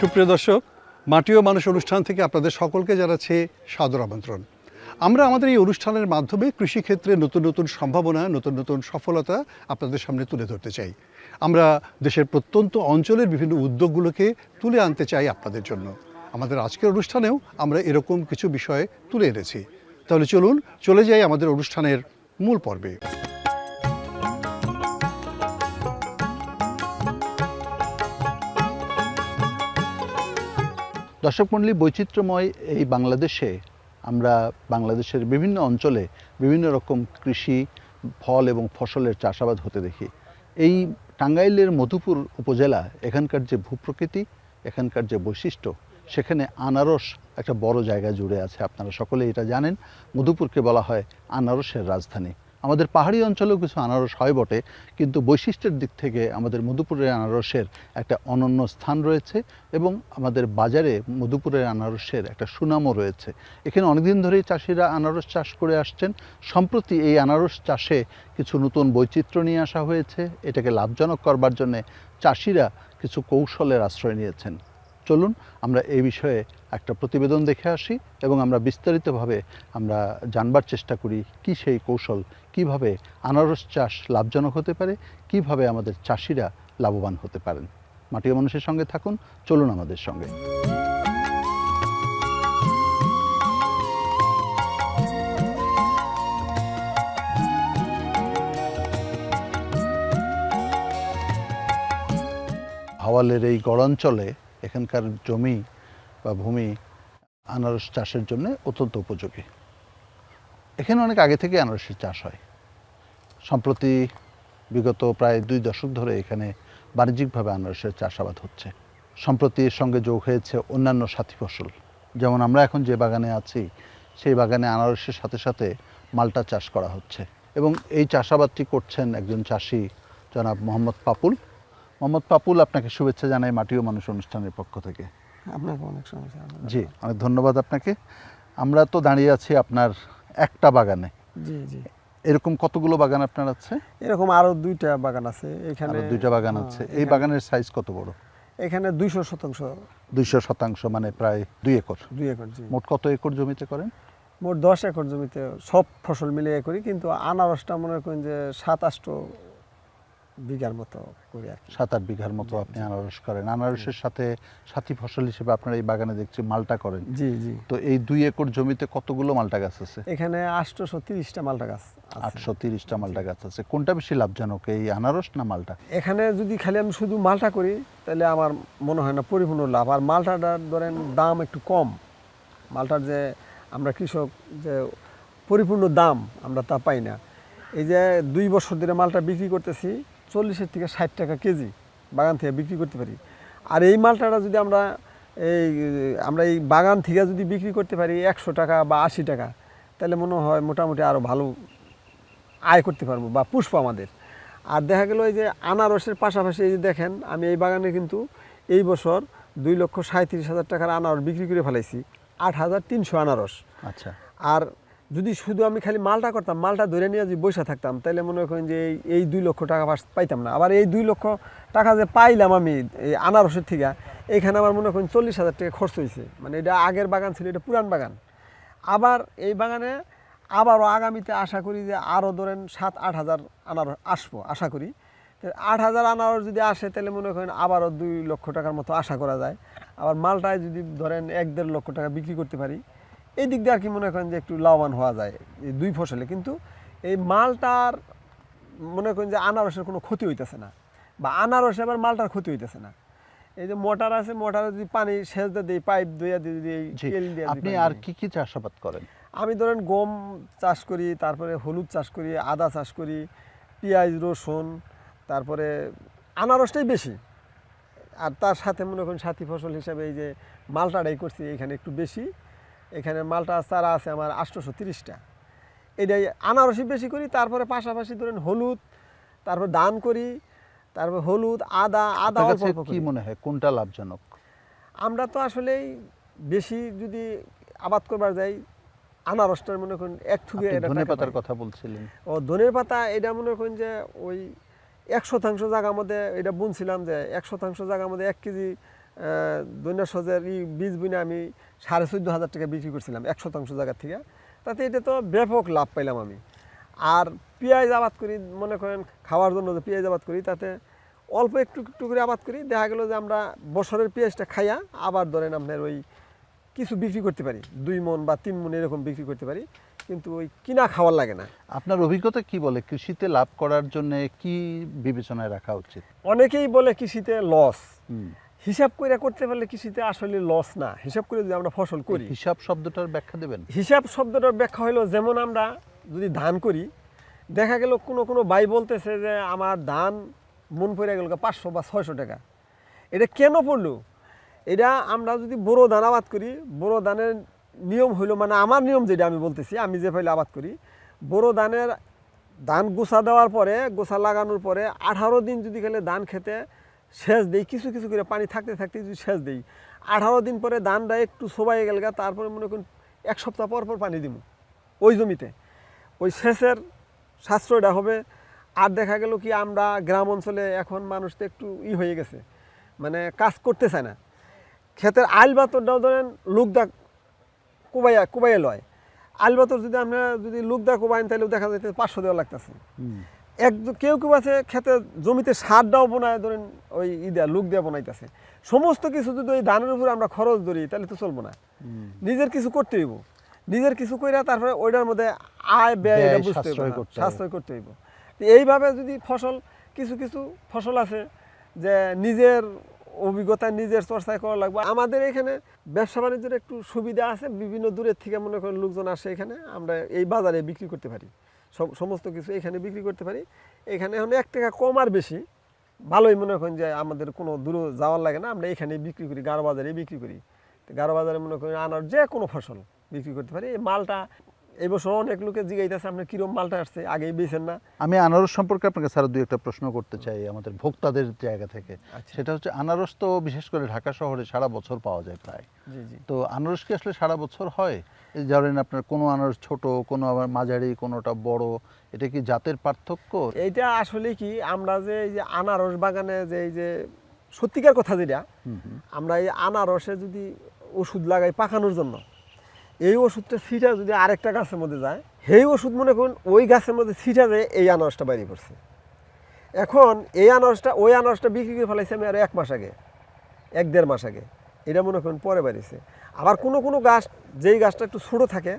সুপ্রিয় দর্শক, মাটি ও মানুষ অনুষ্ঠান থেকে আপনাদের সকলকে জানাচ্ছি সাদর আমন্ত্রণ। আমরা আমাদের এই অনুষ্ঠানের মাধ্যমে কৃষিক্ষেত্রে নতুন নতুন সম্ভাবনা, নতুন নতুন সফলতা আপনাদের সামনে তুলে ধরতে চাই। আমরা দেশের প্রত্যন্ত অঞ্চলের বিভিন্ন উদ্যোগগুলোকে তুলে আনতে চাই আপনাদের জন্য। আমাদের আজকের অনুষ্ঠানেও আমরা এরকম কিছু বিষয় তুলে এনেছি। তাহলে চলুন, চলে যাই আমাদের অনুষ্ঠানের মূল পর্বে। দর্শক মণ্ডলী বৈচিত্র্যময় এই বাংলাদেশে আমরা বাংলাদেশের বিভিন্ন অঞ্চলে বিভিন্ন রকম কৃষি, ফল এবং ফসলের চাষাবাদ হতে দেখি। এই টাঙ্গাইলের মধুপুর উপজেলা, এখানকার যে ভূপ্রকৃতি, এখানকার যে বৈশিষ্ট্য, সেখানে আনারস একটা বড় জায়গা জুড়ে আছে। আপনারা সকলে এটা জানেন। মধুপুরকে বলা হয় আনারসের রাজধানী। আমাদের পাহাড়ি অঞ্চলেও কিছু আনারস হয় বটে, কিন্তু বৈশিষ্ট্যের দিক থেকে আমাদের মধুপুরের আনারসের একটা অনন্য স্থান রয়েছে এবং আমাদের বাজারে মধুপুরের আনারসের একটা সুনামও রয়েছে। এখানে অনেকদিন ধরেই চাষিরা আনারস চাষ করে আসছেন। সম্প্রতি এই আনারস চাষে কিছু নতুন বৈচিত্র্য নিয়ে আসা হয়েছে। এটাকে লাভজনক করবার জন্যে চাষিরা কিছু কৌশলের আশ্রয় নিয়েছেন। চলুন, আমরা এই বিষয়ে একটা প্রতিবেদন দেখে আসি এবং আমরা বিস্তারিতভাবে আমরা জানবার চেষ্টা করি কি সেই কৌশল, কীভাবে আনারস চাষ লাভজনক হতে পারে, কীভাবে আমাদের চাষিরা লাভবান হতে পারেন। মাটিয়া মানুষের সঙ্গে থাকুন, চলুন আমাদের সঙ্গে। হাওয়ালের এই গড়াঞ্চলে এখানকার জমি বা ভূমি আনারস চাষের জন্য অত্যন্ত উপযোগী। এখানে অনেক আগে থেকে আনারসের চাষ হয়। সম্প্রতি বিগত প্রায় দুই দশক ধরে এখানে বাণিজ্যিকভাবে আনারসের চাষাবাদ হচ্ছে। সম্প্রতি এর সঙ্গে যোগ হয়েছে অন্যান্য সাথী ফসল। যেমন আমরা এখন যে বাগানে আছি, সেই বাগানে আনারসের সাথে সাথে মালটা চাষ করা হচ্ছে। এবং এই চাষাবাদটি করছেন একজন চাষি জনাব মোহাম্মদ পাপুল। মোহাম্মদ পাপুল আপনাকে শুভেচ্ছা জানাই মাটি ও মানুষ অনুষ্ঠানের পক্ষ থেকে। আপনাকে অনেক সমস্যা জি অনেক ধন্যবাদ আপনাকে। আমরা তো দাঁড়িয়ে আছি আপনার একটা বাগানে। জি জি। এরকম কতগুলো বাগান আপনার আছে? এরকম আরও দুইটা বাগান আছে এখানে দুইটা বাগান হ্যাঁ, আছে। এই বাগানের সাইজ কত বড়? এখানে দুইশো শতাংশ। দুইশো শতাংশ মানে প্রায় দুই একর। দুই একর জি। মোট কত একর জমিতে করেন? মোট দশ একর জমিতে সব ফসল মিলিয়ে করি কিন্তু আনারসটা মনে করেন যে সাত আষ্ট বিঘার মতো করি আর সাত আট বিঘার মতো আপনি আনারস করেন। আনারসের সাথে সাথী ফসল হিসেবে আপনার এই বাগানে দেখছি মালটা করেন। জি জি। তো এই দুই একর জমিতে কতগুলো মালটা গাছ আছে? এখানে আটশোশো তিরিশটা মালটা গাছ আটশো তিরিশটা মালটা গাছ আছে। কোনটা বেশি লাভজনক এই আনারস না মালটা? এখানে যদি খালি আমি শুধু মালটা করি তাহলে আমার মনে হয় না পরিপূর্ণ লাভ। আর মালটাটার ধরেন দাম একটু কম। মালটার যে আমরা কৃষক যে পরিপূর্ণ দাম আমরা তা পাই না। এই যে দুই বছর ধরে মালটা বিক্রি করতেছি চল্লিশের থেকে ষাট টাকা কেজি বাগান থেকে বিক্রি করতে পারি। আর এই মালটাটা যদি আমরা এই আমরা এই বাগান থেকে যদি বিক্রি করতে পারি একশো টাকা বা আশি টাকা তাহলে মনে হয় মোটামুটি আরও ভালো আয় করতে পারব বা পুষ্প আমাদের। আর দেখা গেল এই যে আনারসের পাশাপাশি এই যে দেখেন আমি এই বাগানে কিন্তু এই বছর দুই লক্ষ সাঁত্রিশ হাজার টাকার আনারস বিক্রি করে ফেলাইছি আট হাজার তিনশো আনারস। আচ্ছা। আর যদি শুধু আমি খালি মালটা করতাম, মালটা ধরে নিয়ে যদি বসে থাকতাম তাহলে মনে করেন যে এই দুই লক্ষ টাকা পাইতাম না। আবার এই দুই লক্ষ টাকা যে পাইলাম আমি, এই আনারসের থেকে, এখানে আমার মনে করেন চল্লিশ হাজার টাকা খরচ হয়েছে মানে এটা আগের বাগান ছিল, এটা পুরান বাগান। আবার এই বাগানে আবারও আগামীতে আশা করি যে আরও ধরেন সাত, আট হাজার আনারস আসব, আশা করি। আট হাজার আনারস যদি আসে তাহলে মনে করেন আবারও দুই লক্ষ টাকার মতো আশা করা যায়। আবার মালটায় যদি ধরেন এক, দেড় লক্ষ টাকা বিক্রি করতে পারি এই দিক দিয়ে আর কি মনে করেন যে একটু লাভবান হওয়া যায় এই দুই ফসলে। কিন্তু এই মালটার মনে করেন যে আনারসের কোনো ক্ষতি হইতেছে না বা আনারসে আবার মালটার ক্ষতি হইতেছে না। এই যে মোটর আছে মোটরে যদি পানি সেচ দিয়ে দিই পাইপ দইয়া দিয়ে জি। তেল দিয়ে আপনি আর কি কি চাষাবাদ করেন? আমি ধরেন গম চাষ করি তারপরে হলুদ চাষ করি আদা চাষ করি পেঁয়াজ রসুন তারপরে আনারসটাই বেশি। আর তার সাথে মনে করেন সাথী ফসল হিসাবে এই যে মালটাটাই করছি এখানে একটু বেশি। এখানে মালটা চারা আছে আমার আটশোশো তিরিশটা। এটাই আনারসই বেশি করি তারপরে পাশাপাশি ধরেন হলুদ তারপর ধান করি তারপর হলুদ আদা আদা কি মনে হয় কোনটা লাভজনক? আমরা তো আসলেই বেশি যদি আবাদ করবার যাই আনারসটার মনে করেন এক থুকে ধনে পাতার কথা বলছিলেন। ও ধনের পাতা এটা মনে করেন যে ওই এক শতাংশ জায়গার মধ্যে এটা বুনছিলাম যে এক শতাংশ জায়গার মধ্যে এক কেজি দৈন্য সজের বীজ বুনে আমি সাড়ে চোদ্দ হাজার টাকা বিক্রি করছিলাম এক শতাংশ জায়গার থেকে। তাতে এটা তো ব্যাপক লাভ পাইলাম আমি। আর পেঁয়াজ আবাদ করি মনে করেন খাওয়ার জন্য যে পেঁয়াজ আবাদ করি তাতে অল্প একটু একটু করে আবাদ করি দেখা গেল যে আমরা বছরের পেঁয়াজটা খাইয়া আবার ধরেন আপনার ওই কিছু বিক্রি করতে পারি দুই মন বা তিন মন এরকম বিক্রি করতে পারি কিন্তু ওই কিনা খাওয়ার লাগে না। আপনার অভিজ্ঞতা কি বলে কৃষিতে লাভ করার জন্য কি বিবেচনায় রাখা উচিত? অনেকেই বলে কৃষিতে লস। হিসাব করে করতে পারলে কৃষিতে আসলে লস না। হিসাব করে যদি আমরা ফসল করি। হিসাব শব্দটার ব্যাখ্যা দেবেন। হিসাব শব্দটার ব্যাখ্যা হলো যেমন আমরা যদি ধান করি দেখা গেল কোনো কোনো ভাই বলতেছে যে আমার ধান মন পড়ে গেল পাঁচশো বা ছয়শো টাকা। এটা কেন পড়ল? এটা আমরা যদি বড়ো ধান আবাদ করি বড়ো ধানের নিয়ম হইল মানে আমার নিয়ম যেটা আমি বলতেছি আমি যে ফাইলে আবাদ করি বড়ো ধানের ধান গোছা দেওয়ার পরে গোছা লাগানোর পরে আঠারো দিন যদি খেলে ধান খেতে সেচ দেই, কিছু কিছু করে পানি থাকতে থাকতে যদি সেচ দেই। আঠারো দিন পরে ধানটা একটু সবাই গেল গা, তারপরে মনে করুন এক সপ্তাহ পর পর পানি দিব ওই জমিতে। ওই সেচের সাশ্রয়টা হবে। আর দেখা গেল কি আমরা গ্রাম অঞ্চলে এখন মানুষ তো একটু ই হয়ে গেছে মানে কাজ করতে চায় না। ক্ষেতের আইল বাতরটাও ধরেন লুকদা কুবাইয়া কুবাইয়া লয়। আইল বাতর যদি আমরা যদি লুকদা কুবাইন, তাহলেও দেখা যাইতে পাঁচশো দেওয়া লাগতেছে। এক কেউ কেউ আছে খেতে জমিতে সারটাও বোনায় ধরেন ওই ই দেয়া লুক দেওয়া বোনাইতেছে। সমস্ত কিছু যদি ওই ধানের উপরে আমরা খরচ ধরি তাহলে তো চলবো না। নিজের কিছু করতে হইব। নিজের কিছু কইরা তারপরে ওইটার মধ্যে আয় ব্যয় এটা বুঝতে হইব সাশ্রয় করতে হইব। এইভাবে যদি ফসল কিছু কিছু ফসল আছে যে নিজের অভিজ্ঞতা নিজের চর্চায় করা লাগবে। আমাদের এখানে ব্যবসা বাণিজ্যের একটু সুবিধা আছে। বিভিন্ন দূরের থেকে মনে করেন লোকজন আসে এখানে আমরা এই বাজারে বিক্রি করতে পারি। সমস্ত কিছু এখানে বিক্রি করতে পারি। এখানে এখন এক টাকা কম আর বেশি। ভালোই মনে করেন যে আমাদের কোনো দূরে যাওয়ার লাগে না। আমরা এখানে বিক্রি করি গারো বাজারে বিক্রি করি। গারো বাজারে মনে করেন আনার যে কোনো ফসল বিক্রি করতে পারি। এই মালটা এই বছর অনেক লোকে জিগাইতেছে আপনি কিরম মালটা আসছে? আগেই বেছেন না। আমি আনারস সম্পর্কে আপনাকে স্যার দুই একটা প্রশ্ন করতে চাই আমাদের ভোক্তাদের জায়গা থেকে। আচ্ছা। সেটা হচ্ছে আনারস তো বিশেষ করে ঢাকা শহরে সারা বছর পাওয়া যায় প্রায়। জি জি। তো আনারস কি আসলে সারা বছর হয়? ধরেন আপনার কোনো আনারস ছোট কোনো আবার মাঝারি কোনোটা বড় এটা কি জাতের পার্থক্য? এইটা আসলে কি আমরা যে এই যে আনারস বাগানে যে এই যে সত্যিকার কথা যেটা। আমরা এই আনারসে যদি ওষুধ লাগাই পাকানোর জন্য এই ওষুধটা ছিটা যদি আরেকটা গাছের মধ্যে যায় সেই ওষুধ মনে করুন ওই গাছের মধ্যে ছিটা যায় এই আনারসটা বাইরে পড়ছে। এখন এই আনারসটা ওই আনারসটা বিক্রি করে ফেলাইছি আমি আর এক মাস আগে এক দেড় মাস আগে এটা মনে করুন পরে বাড়িছে। আবার কোনো কোনো গাছ, যেই গাছটা একটু ছোটো থাকে,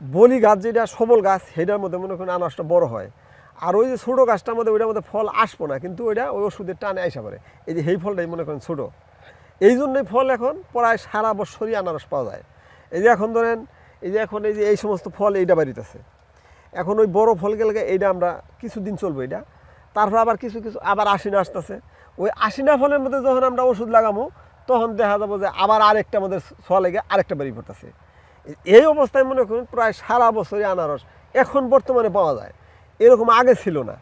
বলি গাছ যেটা, সবল গাছ, সেটার মধ্যে মনে করেন আনারসটা বড় হয়। আর ওই যে ছোটো গাছটার মধ্যে ওইটার মধ্যে ফল আসব না, কিন্তু ওইটা ওই ওষুধের টানে আইসা পারে এই যে সেই ফলটাই মনে করেন ছোটো। এই জন্যই ফল এখন প্রায় সারা বছরই আনারস পাওয়া যায়। এই যে এখন ধরেন, এই যে এখন এই যে এই সমস্ত ফল এইটা বাড়িতেছে। এখন ওই বড় ফল গেলে এইটা আমরা কিছুদিন চলবো এটা তারপর আবার কিছু কিছু আবার আশিনা আসতেছে। ওই আশিনা ফলের মধ্যে যখন আমরা ওষুধ লাগাবো তখন দেখা যাব যে আবার আরেকটা আমাদের ছোয়া লেগে আরেকটা বাড়ি পড়তেছে। এই অবস্থায় মনে করুন প্রায় সারা বছরই আনারস এখন বর্তমানে পাওয়া যায়। এরকম আগে ছিল না।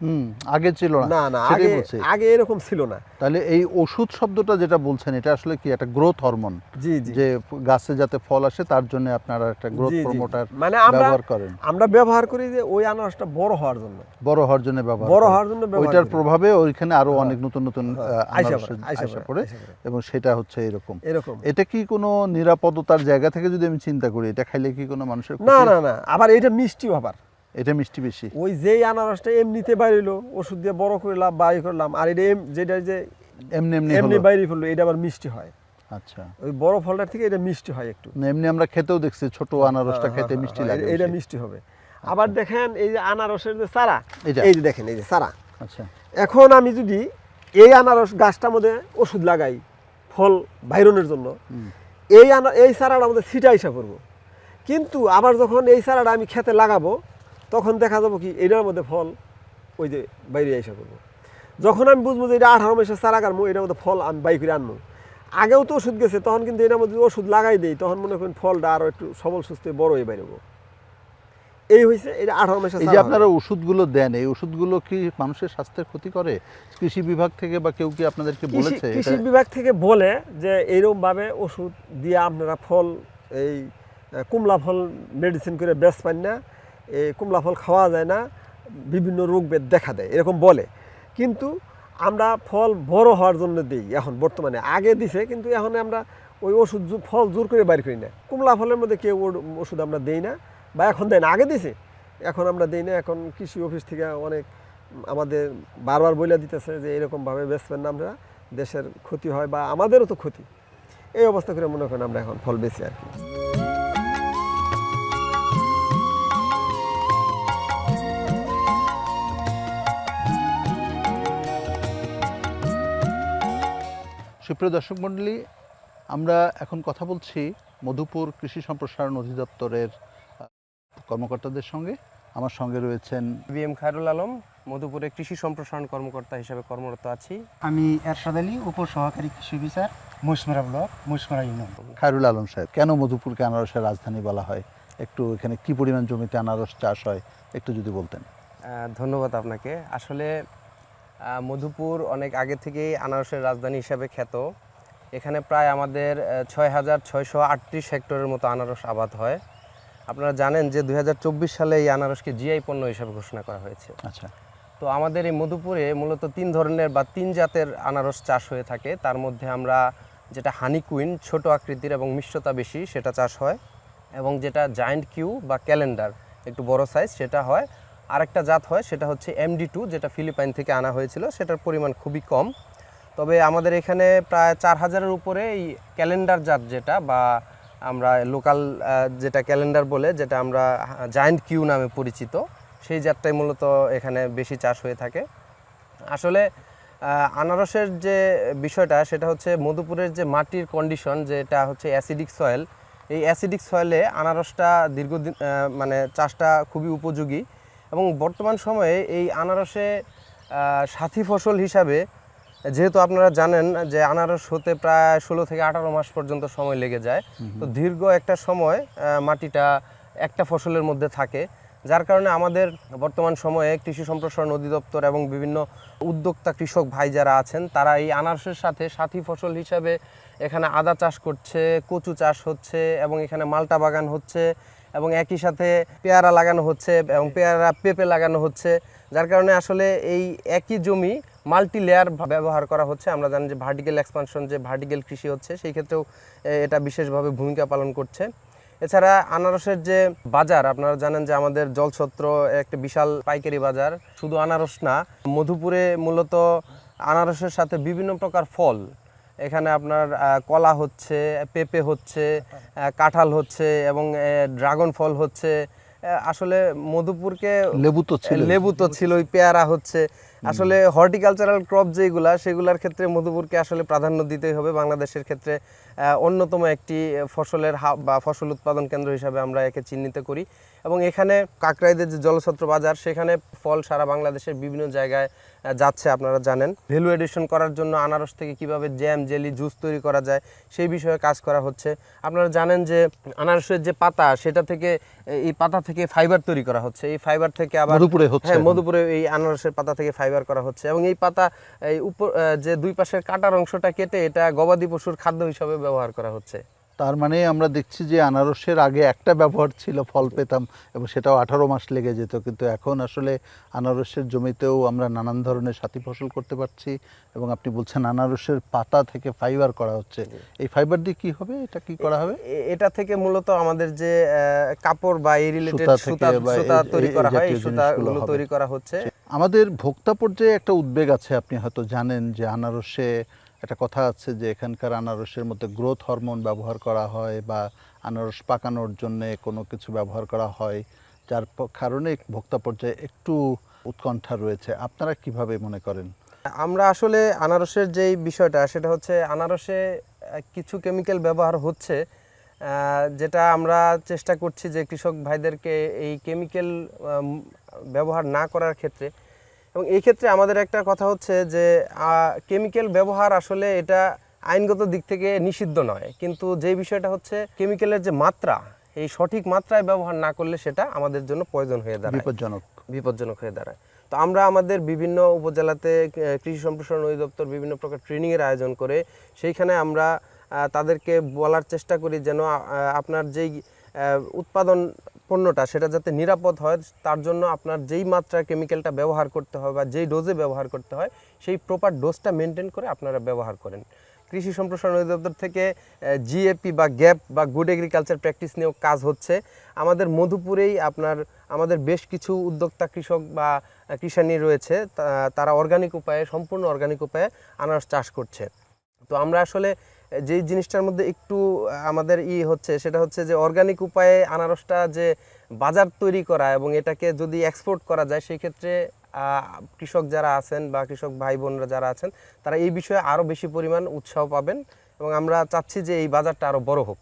হুম আগে ছিল না। না না আগে আগে এরকম ছিল না। তাহলে এই ওষুধ শব্দটা যেটা বলছেন এটা আসলে কি একটা গ্রোথ হরমোন জি জি। যে গাছে যাতে ফল আসে তার জন্য আপনারা একটা গ্রোথ। প্রমোটার মানে ব্যবহার করেন। আমরা ব্যবহার করি যে ওই আনারসটা বড় হওয়ার জন্য। বড় হওয়ার জন্য ব্যবহার বড় হওয়ার জন্য ব্যবহার ওইটার প্রভাবে ওইখানে আরও অনেক নতুন নতুন আইসা আনারস পড়ে। এবং সেটা হচ্ছে এরকম। এরকম। এটা কি কোনো নিরাপদতার জায়গা থেকে যদি আমি চিন্তা করি এটা খাইলে কি কোনো মানুষের না না না আবার এটা মিষ্টিও আবার। এটা মিষ্টি বেশি। ওই যেই আনারসটা এমনিতে বাইরিলো ওষুধ দিয়ে বড় করলাম বাড়ি করলাম আর এটা এম- যেটা যে এমনি এমনি এমনি। বাইরে ফেলল এটা আবার মিষ্টি হয়। আচ্ছা। ওই বড় ফলটার থেকে এটা মিষ্টি হয় একটু। এমনি আমরা খেতেও দেখছি ছোট আনারসটা হ্যাঁ, খেতে হ্যাঁ, মিষ্টি হ্যাঁ, লাগে এটা মিষ্টি হবে। আবার দেখেন এই যে আনারসের যে চারা? এই যে দেখেন এই যে চারা। আচ্ছা। এখন আমি যদি এই আনারস গাছটার মধ্যে ওষুধ লাগাই ফল বাইরনের জন্য এই আনা এই চারাটা আমাদের ছিটা হিসাব করব কিন্তু আবার যখন এই চারাটা আমি খেতে লাগাবো তখন দেখা যাব কি এটার মধ্যে ফল ওই যে বাইরে হিসাব করব যখন আমি বুঝব যে এটা আঠারো মাসের চারা কাটবো এটার মধ্যে ফল আমি বাই করে আনব আগেও তো ওষুধ গেছে তখন কিন্তু এটার মধ্যে ওষুধ লাগাই দেই তখন মনে করেন ফলটা আরও একটু সবল সুস্থ বড় হয়ে বাইরবো এই হয়েছে এটা আঠারো মাসের এই যে আপনারা ওষুধগুলো দেন এই ওষুধগুলো কি মানুষের স্বাস্থ্যের ক্ষতি করে? কৃষি বিভাগ থেকে বা কেউ কি আপনাদেরকে বলেছে কৃষি বিভাগ থেকে বলে যে এইরকমভাবে ওষুধ দিয়ে আপনারা ফল এই কুমলা ফল মেডিসিন করে বেচ পান না। এই কুমলা ফল খাওয়া যায় না, বিভিন্ন রোগ বেদ দেখা দেয়, এরকম বলে। কিন্তু আমরা ফল বড় হওয়ার জন্য দিই এখন, বর্তমানে। আগে দিছে, কিন্তু এখন আমরা ওই ওষুধ ফল জোর করে বাইর করি না। কমলা ফলের মধ্যে কেউ ওষুধ আমরা দেই না, বা এখন দেয় না, আগে দিছে। এখন আমরা দিই না, এখন কৃষি অফিস থেকে অনেক আমাদের বারবার বলে দিতেছে যে এরকমভাবে বেচবেন না আমরা, দেশের ক্ষতি হয় বা আমাদেরও তো ক্ষতি। এই অবস্থা করে মনে করেন আমরা এখন ফল বেশি আর কি। সুপ্রিয় দর্শক মণ্ডলী আমরা এখন কথা বলছি মধুপুর কৃষি সম্প্রসারণ অধিদপ্তরের কর্মকর্তাদের সঙ্গে। আমার সঙ্গে রয়েছেন বি এম খায়রুল আলম মধুপুরে কৃষি সম্প্রসারণ কর্মকর্তা হিসেবে কর্মরত আছি। আমি এরশাদ আলী উপসহকারী কৃষি officer Mushmera block Mushmera union. Khairul Alam সাহেব কেন মধুপুরকে আনারসের রাজধানী বলা হয়? একটু এখানে কি পরিমাণ জমিতে আনারস চাষ হয় একটু যদি বলতেন। ধন্যবাদ আপনাকে। আসলে মধুপুর অনেক আগে থেকেই আনারসের রাজধানী হিসাবে খ্যাত। এখানে প্রায় আমাদের ছয় হাজার ছয়শো আটত্রিশ হেক্টরের মতো আনারস আবাদ হয়। আপনারা জানেন যে দু হাজার চব্বিশ সালে এই আনারসকে জিআই পণ্য হিসাবে ঘোষণা করা হয়েছে। আচ্ছা। তো আমাদের এই মধুপুরে মূলত তিন ধরনের বা তিন জাতের আনারস চাষ হয়ে থাকে। তার মধ্যে আমরা যেটা হানি কুইন ছোট আকৃতির এবং মিষ্টতা বেশি সেটা চাষ হয়। এবং যেটা জায়েন্ট কিউ বা ক্যালেন্ডার একটু বড় সাইজ সেটা হয়। আরেকটা জাত হয়, সেটা হচ্ছে এমডি টু যেটা ফিলিপাইন থেকে আনা হয়েছিল। সেটার পরিমাণ খুবই কম। তবে আমাদের এখানে প্রায় চার হাজারের উপরে এই ক্যালেন্ডার জাত যেটা, বা আমরা লোকাল যেটা ক্যালেন্ডার বলে, যেটা আমরা জায়েন্ট কিউ নামে পরিচিত, সেই জাতটাই মূলত এখানে বেশি চাষ হয়ে থাকে। আসলে আনারসের যে বিষয়টা, সেটা হচ্ছে মধুপুরের যে মাটির কন্ডিশন যেটা হচ্ছে অ্যাসিডিক সয়েল এই অ্যাসিডিক সয়েলে আনারসটা দীর্ঘদিন মানে চাষটা খুবই উপযোগী। এবং বর্তমান সময়ে এই আনারসে সাথী ফসল হিসাবে যেহেতু আপনারা জানেন যে আনারস হতে প্রায় ষোলো থেকে আঠারো মাস পর্যন্ত সময় লেগে যায় তো দীর্ঘ একটা সময় মাটিটা একটা ফসলের মধ্যে থাকে যার কারণে আমাদের বর্তমান সময়ে কৃষি সম্প্রসারণ অধিদপ্তর এবং বিভিন্ন উদ্যোক্তা কৃষক ভাই যারা আছেন তারা এই আনারসের সাথে সাথী ফসল হিসাবে এখানে আদা চাষ করছে কচু চাষ হচ্ছে এবং এখানে মালটা বাগান হচ্ছে। এবং একই সাথে পেয়ারা লাগানো হচ্ছে এবং পেয়ারা পেঁপে লাগানো হচ্ছে, যার কারণে আসলে এই একই জমি মাল্টি লেয়ার ব্যবহার করা হচ্ছে। আমরা জানি যে ভার্টিক্যাল এক্সপানশন যে ভার্টিক্যাল কৃষি হচ্ছে, সেই ক্ষেত্রেও এটা বিশেষভাবে ভূমিকা পালন করছে। এছাড়া আনারসের যে বাজার, আপনারা জানেন যে আমাদের জলছত্র একটা বিশাল পাইকারি বাজার। শুধু আনারস না, মধুপুরে মূলত আনারসের সাথে বিভিন্ন প্রকার ফল এখানে আপনার কলা হচ্ছে পেঁপে হচ্ছে কাঁঠাল হচ্ছে এবং ড্রাগন ফল হচ্ছে। আসলে মধুপুরকে লেবু তো ছিল লেবু তো ছিল ওই পেয়ারা হচ্ছে। আসলে হর্টিকালচারাল ক্রপ যেগুলা সেগুলার ক্ষেত্রে মধুপুরকে আসলে প্রাধান্য দিতেই হবে। বাংলাদেশের ক্ষেত্রে অন্যতম একটি ফসলের হাব বা ফসল উৎপাদন কেন্দ্র হিসাবে আমরা একে চিহ্নিত করি। এবং এখানে কাকরাইদের যে জলছত্র বাজার সেখানে ফল সারা বাংলাদেশের বিভিন্ন জায়গায় যাচ্ছে আপনারা জানেন। ভ্যালু এডিশন করার জন্য আনারস থেকে কীভাবে জ্যাম জেলি জুস তৈরি করা যায় সেই বিষয়ে কাজ করা হচ্ছে। আপনারা জানেন যে আনারসের যে পাতা সেটা থেকে এই পাতা থেকে ফাইবার তৈরি করা হচ্ছে। এই ফাইবার থেকে আবার মধুপুরে হচ্ছে হ্যাঁ। মধুপুরে এই আনারসের পাতা থেকে ফাইবার করা হচ্ছে। এবং এই পাতা এই উপর যে দুই পাশের কাটার অংশটা কেটে এটা গবাদি পশুর খাদ্য হিসাবে ব্যবহার করা হচ্ছে। তার মানে আমরা দেখছি যে আনারসের আগে একটা ব্যবহার ছিল ফল পেতাম এবং সেটাও আঠারো মাস লেগে যেত। কিন্তু এখন আসলে আনারসের জমিতেও আমরা নানান ধরনের সাথী ফসল করতে পারছি এবং আপনি বলছেন আনারসের পাতা থেকে ফাইবার করা হচ্ছে। এই ফাইবার দিয়ে কি হবে? এটা কি করা হবে? এটা থেকে মূলত আমাদের যে কাপড় বা এই রিলেটেড সুতা সুতা বা এই- সুতা তৈরি করা হয় সুতাগুলো তৈরি করা হচ্ছে। আমাদের ভোক্তা পর্যায়ে একটা উদ্বেগ আছে আপনি হয়তো জানেন যে আনারসে একটা কথা আছে যে এখানকার আনারসের মধ্যে গ্রোথ হরমোন ব্যবহার করা হয় বা আনারস পাকানোর জন্য কোনো কিছু ব্যবহার করা হয়, যার কারণে ভোক্তা পর্যায়ে একটু উৎকণ্ঠা রয়েছে। আপনারা কীভাবে মনে করেন? আমরা আসলে আনারসের যেই বিষয়টা, সেটা হচ্ছে আনারসে কিছু কেমিক্যাল ব্যবহার হচ্ছে যেটা আমরা চেষ্টা করছি যে কৃষক ভাইদেরকে এই কেমিক্যাল ব্যবহার না করার ক্ষেত্রে এবং এই ক্ষেত্রে আমাদের একটা কথা হচ্ছে যে কেমিক্যাল ব্যবহার আসলে এটা আইনগত দিক থেকে নিষিদ্ধ নয়। কিন্তু যে বিষয়টা হচ্ছে কেমিক্যালের যে মাত্রা এই সঠিক মাত্রায় ব্যবহার না করলে সেটা আমাদের জন্য প্রয়োজন হয়ে দাঁড়ায়। বিপজ্জনক। বিপজ্জনক হয়ে দাঁড়ায়। তো আমরা আমাদের বিভিন্ন উপজেলাতে কৃষি সম্প্রসারণ অধিদপ্তর বিভিন্ন প্রকার ট্রেনিংয়ের আয়োজন করে সেইখানে আমরা তাদেরকে বলার চেষ্টা করি যেন আপনার যেই উৎপাদন পণ্যটা, সেটা যাতে নিরাপদ হয়, তার জন্য আপনার যেই মাত্রার কেমিক্যালটা ব্যবহার করতে হয় বা যেই ডোজে ব্যবহার করতে হয়, সেই প্রপার ডোজটা মেনটেন করে আপনারা ব্যবহার করেন। কৃষি সম্প্রসারণ অধিদপ্তর থেকে জিএপি বা গ্যাপ বা গুড এগ্রিকালচার প্র্যাকটিস নিয়েও কাজ হচ্ছে। আমাদের মধুপুরেই আপনার, আমাদের বেশ কিছু উদ্যোক্তা কৃষক বা কৃষানি রয়েছে তারা অর্গানিক উপায়ে, সম্পূর্ণ অর্গানিক উপায়ে আনারস চাষ করছে। তো আমরা আসলে যেই জিনিসটার মধ্যে একটু আমাদের ই হচ্ছে, সেটা হচ্ছে যে অর্গানিক উপায়ে আনারসটা যে বাজার তৈরি করা এবং এটাকে যদি এক্সপোর্ট করা যায়, সেই ক্ষেত্রে কৃষক যারা আছেন বা কৃষক ভাই বোনরা যারা আছেন, তারা এই বিষয়ে আরও বেশি পরিমাণ উৎসাহ পাবেন এবং আমরা চাচ্ছি যে এই বাজারটা আরও বড় হোক।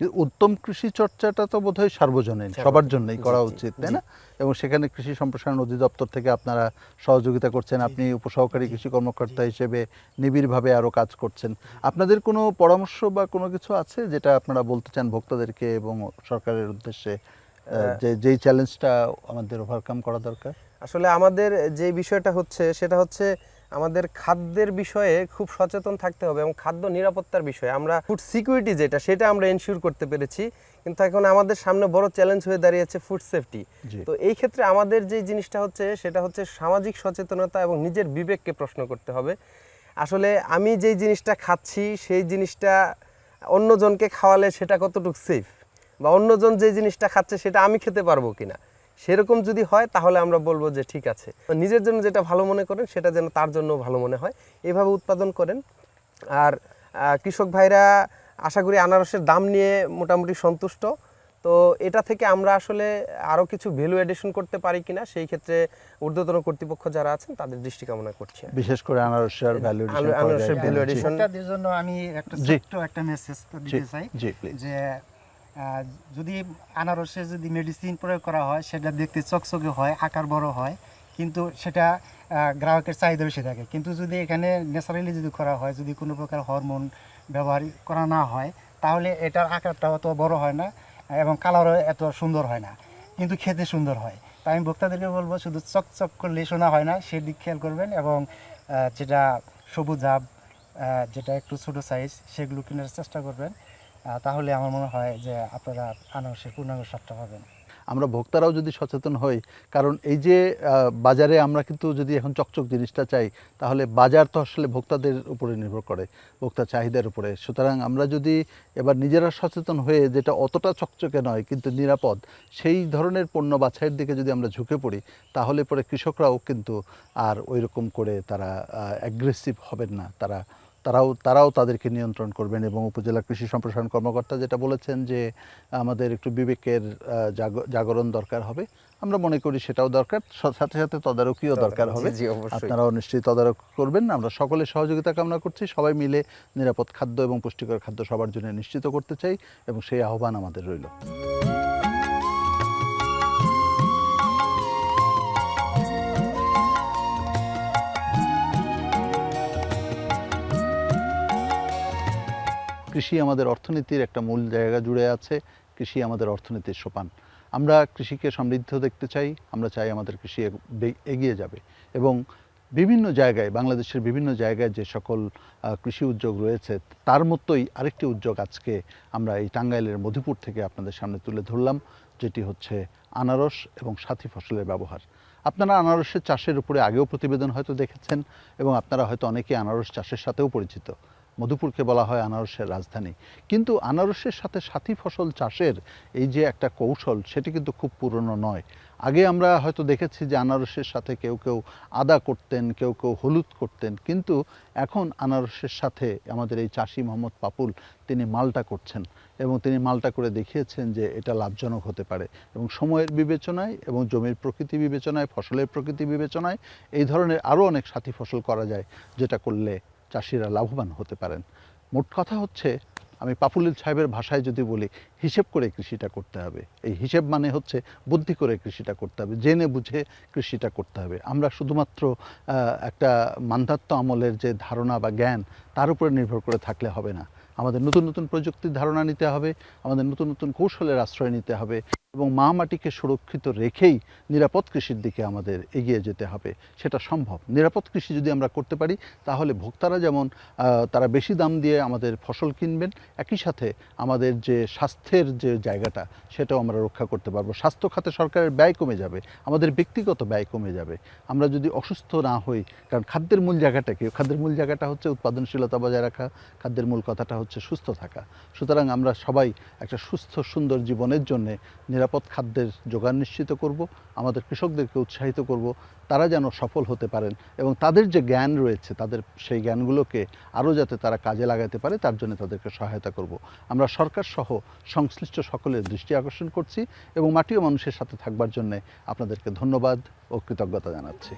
উত্তম কৃষি চর্চাটা তো বোধহয় সার্বজনীন। সবার জন্যই করা উচিত তাই না? এবং সেখানে কৃষি সম্প্রসারণ অধিদপ্তর থেকে আপনারা সহযোগিতা করছেন আপনি উপসহকারী কৃষি কর্মকর্তা হিসেবে নিবিড়ভাবে আরও কাজ করছেন। আপনাদের কোনো পরামর্শ বা কোনো কিছু আছে যেটা আপনারা বলতে চান ভোক্তাদেরকে এবং সরকারের উদ্দেশ্যে হ্যাঁ। যে যেই চ্যালেঞ্জটা আমাদের ওভারকাম করা দরকার? আসলে আমাদের যে বিষয়টা হচ্ছে সেটা হচ্ছে আমাদের খাদ্যের বিষয়ে খুব সচেতন থাকতে হবে এবং খাদ্য নিরাপত্তার বিষয়ে। আমরা ফুড সিকিউরিটি যেটা সেটা আমরা এনশিওর করতে পেরেছি। কিন্তু এখন আমাদের সামনে বড় চ্যালেঞ্জ হয়ে দাঁড়িয়েছে ফুড সেফটি তো এই ক্ষেত্রে আমাদের যে জিনিসটা হচ্ছে সেটা হচ্ছে সামাজিক সচেতনতা এবং নিজের বিবেককে প্রশ্ন করতে হবে। আসলে আমি যেই জিনিসটা খাচ্ছি সেই জিনিসটা অন্যজনকে খাওয়ালে সেটা কতটুকু সেফ বা অন্যজন যে জিনিসটা খাচ্ছে সেটা আমি খেতে পারব কিনা? সেরকম যদি হয় তাহলে আমরা বলব যে ঠিক আছে। তো নিজের জন্য যেটা ভালো মনে করেন সেটা যেন তার জন্য ভালো মনে হয়। এভাবে উৎপাদন করেন। আর কৃষক ভাইরা আশা করি আনারসের দাম নিয়ে মোটামুটি সন্তুষ্ট। তো এটা থেকে আমরা আসলে আরও কিছু ভ্যালু এডিশন করতে পারি কিনা সেই ক্ষেত্রে ঊর্ধ্বতন কর্তৃপক্ষ যারা আছেন তাদের দৃষ্টি কামনা করছি কি। বিশেষ করে আনারসের ভ্যালু আনার- আনারসের addition ভোক্তাদের জন্য আমি একটা ছোট্ট একটা মেসেজ দিতে চাই যে যদি আনারসে যদি মেডিসিন প্রয়োগ করা হয়, সেটা দেখতে চকচকে হয়, আকার বড় হয়, কিন্তু সেটা গ্রাহকের চাহিদা বেশি থাকে। কিন্তু যদি এখানে ন্যাচারালি যদি করা হয়, যদি কোনো প্রকার হরমোন ব্যবহার করা না হয়, তাহলে এটার আকারটা অত বড় হয় না এবং কালারও এত সুন্দর হয় না, কিন্তু খেতে সুন্দর হয়। তাই আমি ভোক্তাদেরকে বলব, শুধু চকচক করলে শোনা হয় না, সেদিক খেয়াল করবেন এবং যেটা সবুজ যেটা একটু ছোটো সাইজ সেগুলো কেনার চেষ্টা করবেন। তাহলে আমার মনে হয় যে আপনারা আনারসের পূর্ণাঙ্গ স্বাদটা পাবেন। আমরা ভোক্তারাও যদি সচেতন হই, কারণ এই যে বাজারে আমরা কিন্তু যদি এখন চকচক জিনিসটা চাই, তাহলে বাজার তো আসলে ভোক্তাদের উপরে নির্ভর করে, ভোক্তা চাহিদার উপরে। সুতরাং আমরা যদি এবার নিজেরা সচেতন হয়ে, যেটা অতটা চকচকে নয়, কিন্তু নিরাপদ, সেই ধরনের পণ্য বাছাইয়ের দিকে যদি আমরা ঝুঁকে পড়ি, তাহলে পরে কৃষকরাও কিন্তু আর ওই রকম করে তারা অ্যাগ্রেসিভ হবেন না, তারা তারাও তারাও তাদেরকে নিয়ন্ত্রণ করবেন এবং উপজেলা কৃষি সম্প্রসারণ কর্মকর্তা যেটা বলেছেন যে আমাদের একটু বিবেকের জাগ- জাগরণ দরকার হবে। আমরা মনে করি সেটাও দরকার। সাথে সাথে তদারকিও দরকার হবে। আপনারাও নিশ্চয়ই তদারক করবেন। আমরা সকলে সহযোগিতা কামনা করছি। সবাই মিলে নিরাপদ খাদ্য এবং পুষ্টিকর খাদ্য সবার জন্য নিশ্চিত করতে চাই এবং সেই আহ্বান আমাদের রইল। কৃষি আমাদের অর্থনীতির একটা মূল জায়গা জুড়ে আছে, কৃষি আমাদের অর্থনীতির সোপান। আমরা কৃষিকে সমৃদ্ধ দেখতে চাই, আমরা চাই আমাদের কৃষি এগিয়ে যাবে। এবং বিভিন্ন জায়গায়, বাংলাদেশের বিভিন্ন জায়গায় যে সকল কৃষি উদ্যোগ রয়েছে, তার মতোই আরেকটি উদ্যোগ আজকে আমরা এই টাঙ্গাইলের মধুপুর থেকে আপনাদের সামনে তুলে ধরলাম, যেটি হচ্ছে আনারস এবং সাথী ফসলের ব্যবহার। আপনারা আনারসের চাষের উপরে আগেও প্রতিবেদন হয়তো দেখেছেন, এবং আপনারা হয়তো অনেকে আনারস চাষের সাথেও পরিচিত। মধুপুরকে বলা হয় আনারসের রাজধানী। কিন্তু আনারসের সাথে সাথী ফসল চাষের এই যে একটা কৌশল, সেটি কিন্তু খুব পুরনো নয়। আগে আমরা হয়তো দেখেছি যে আনারসের সাথে কেউ কেউ আদা করতেন, কেউ কেউ হলুদ করতেন, কিন্তু এখন আনারসের সাথে আমাদের এই চাষি মোহাম্মদ পাপুল তিনি মালটা করছেন এবং তিনি মালটা করে দেখিয়েছেন যে এটা লাভজনক হতে পারে এবং সময়ের বিবেচনায় এবং জমির প্রকৃতি বিবেচনায়, ফসলের প্রকৃতি বিবেচনায় এই ধরনের আরও অনেক সাথী ফসল করা যায় যেটা করলে চাষিরা লাভবান হতে পারেন। মোট কথা হচ্ছে, আমি পাপুলিল সাহেবের ভাষায় যদি বলি, হিসেব করে কৃষিটা করতে হবে। এই হিসেব মানে হচ্ছে বুদ্ধি করে কৃষিটা করতে হবে, জেনে বুঝে কৃষিটা করতে হবে। আমরা শুধুমাত্র একটা মান্ধাত্ম আমলের যে ধারণা বা জ্ঞান, তার উপরে নির্ভর করে থাকলে হবে না। আমাদের নতুন নতুন প্রযুক্তির ধারণা নিতে হবে, আমাদের নতুন নতুন কৌশলের আশ্রয় নিতে হবে। এবং মা মাটিকে সুরক্ষিত রেখেই নিরাপদ কৃষির দিকে আমাদের এগিয়ে যেতে হবে। সেটা সম্ভব। নিরাপদ কৃষি যদি আমরা করতে পারি, তাহলে ভোক্তারা যেমন তারা বেশি দাম দিয়ে আমাদের ফসল কিনবেন, একই সাথে আমাদের যে স্বাস্থ্যের যে জায়গাটা, সেটাও আমরা রক্ষা করতে পারব। স্বাস্থ্য খাতে সরকারের ব্যয় কমে যাবে, আমাদের ব্যক্তিগত ব্যয় কমে যাবে। আমরা যদি অসুস্থ না হই, কারণ খাদ্যের মূল জায়গাটা কি? খাদ্যের মূল জায়গাটা হচ্ছে উৎপাদনশীলতা বজায় রাখা, খাদ্যের মূল কথাটা হচ্ছে সুস্থ থাকা। সুতরাং আমরা সবাই একটা সুস্থ, সুন্দর জীবনের জন্যে নিরাপদ খাদ্যের যোগান নিশ্চিত করব, আমাদের কৃষকদেরকে উৎসাহিত করব, তারা যেন সফল হতে পারেন এবং তাদের যে জ্ঞান রয়েছে, তাদের সেই জ্ঞানগুলোকে আরও যাতে তারা কাজে লাগাতে পারে, তার জন্য তাদেরকে সহায়তা করব। আমরা সরকার সহ সংশ্লিষ্ট সকলের দৃষ্টি আকর্ষণ করছি এবং মাটিও মানুষের সাথে থাকবার জন্যে আপনাদেরকে ধন্যবাদ ও কৃতজ্ঞতা জানাচ্ছি।